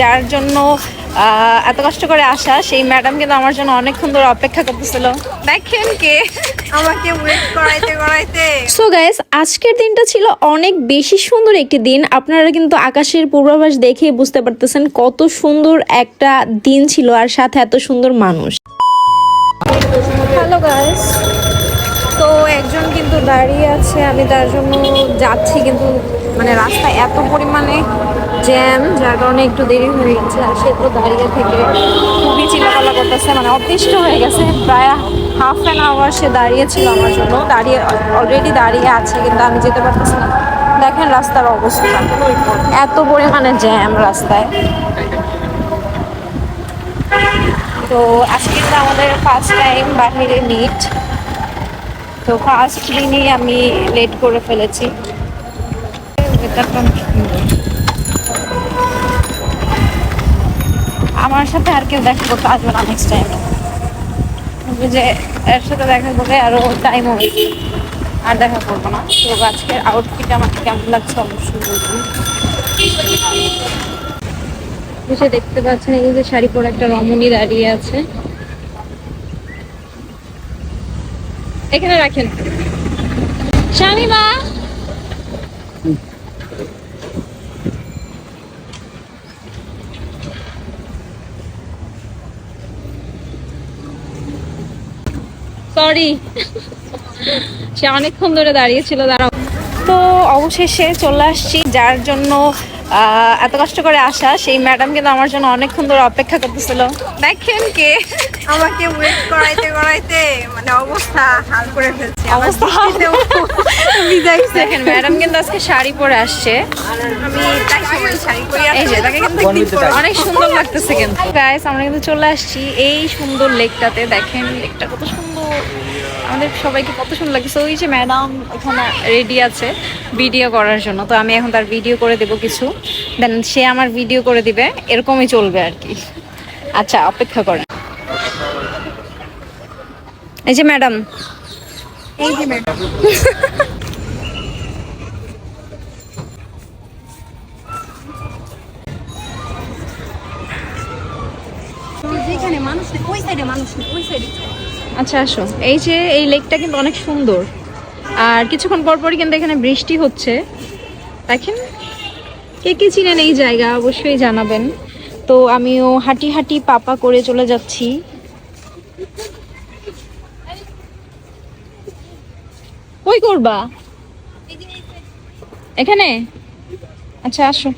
যার জন্য আহ, এত কষ্ট করে আসা সেই ম্যাডাম কিন্তু আমার জন্য অনেকক্ষণ ধরে অপেক্ষা করতেছিল। দেখেন কে। আমাকে ওয়েট করাইতে করাইতে। সো গাইস আজকের দিনটা ছিল অনেক বেশি সুন্দর একটি দিন। আপনারা কিন্তু আকাশের পূর্বাভাস দেখে বুঝতে পারতেছেন কত সুন্দর একটা দিন ছিল আর সাথে এত সুন্দর মানুষ। হ্যালো গাইস তো একজন কিন্তু দাঁড়িয়ে আছে আমি তার জন্য যাচ্ছি কিন্তু মানে রাস্তায় এত পরিমাণে জ্যাম যার কারণে একটু দেরি হয়ে গেছে। আর সে তো দাঁড়িয়ে থেকে খুবই চিল্লাপাল্লা করতেছে মানে অতিষ্ঠ হয়ে গেছে। প্রায় হাফ অ্যান আওয়ার সে দাঁড়িয়েছিল আমার জন্য। দাঁড়িয়ে অলরেডি দাঁড়িয়ে আছে, কিন্তু আমি যেতে পারতেছি না। দেখেন রাস্তার অবস্থা। এত পরিমাণে জ্যাম রাস্তায়। তো আজকে কিন্তু আমাদের ফার্স্ট টাইম বাহিরে মিট তো ফার্স্ট দিনই আমি লেট করে ফেলেছি। weatherটা আমার সাথে আর কেউ দেখা করতে আসবে না নেক্সট টাইম যে এর সাথে দেখা করবে আরও টাইম হয়েছে আর দেখা করব না। তো আজকের আউটফিট আমাকে কেমন লাগছে অবশ্যই বলবেন। বসে দেখতে পাচ্ছেন, এই যে শাড়ি পরে একটা রমণী দাঁড়িয়ে আছে। এখানে রাখেন। শামিমা সরি সে অনেকক্ষণ ধরে দাঁড়িয়েছিল দাঁড়াও। তো অবশেষে চলে আসছি যার জন্য এত কষ্ট করে আসা সেই ম্যাডাম কিন্তু আমার জন্য অনেকক্ষণ ধরে অপেক্ষা করতেছিল। দেখেন কে। আমাকে ওয়েট করাইতে করাইতে মানে অবস্থা হাল করে ফেলছে। অবস্থা দেখেন ম্যাডাম কিন্তু আজকে শাড়ি পরে আসছে। আমি তাই সময় শাড়ি পরে এই যে তাকে কিন্তু অনেক সুন্দর লাগতেছে কিন্তু। গাইস আমরা কিন্তু চলে আসছি এই সুন্দর লেকটাতে দেখেন লেকটা কত সুন্দর। আমাদের সবাইকে কত সুন্দর লাগছে। ওই যে ম্যাডাম ওখানে রেডি আছে ভিডিও করার জন্য তো আমি এখন তার ভিডিও করে দেব কিছু। দেন সে আমার ভিডিও করে দিবে এরকমই চলবে আর কি। আচ্ছা অপেক্ষা করেন। এই যে ম্যাডাম এই যে ম্যাডাম যেখানে মানুষ নেই ওই সাইডে মানুষ নেই ওই সাইডে আচ্ছা আসো। এই যে এই লেকটা কিন্তু অনেক সুন্দর। আর কিছুক্ষণ পর পরই কিন্তু এখানে বৃষ্টি হচ্ছে। দেখেন, কে কে চিনেন এই জায়গা? অবশ্যই জানাবেন। তো আমিও হাঁটি হাঁটি পাপা করে চলে যাচ্ছি। কই করবা? এখানে? আচ্ছা আসো।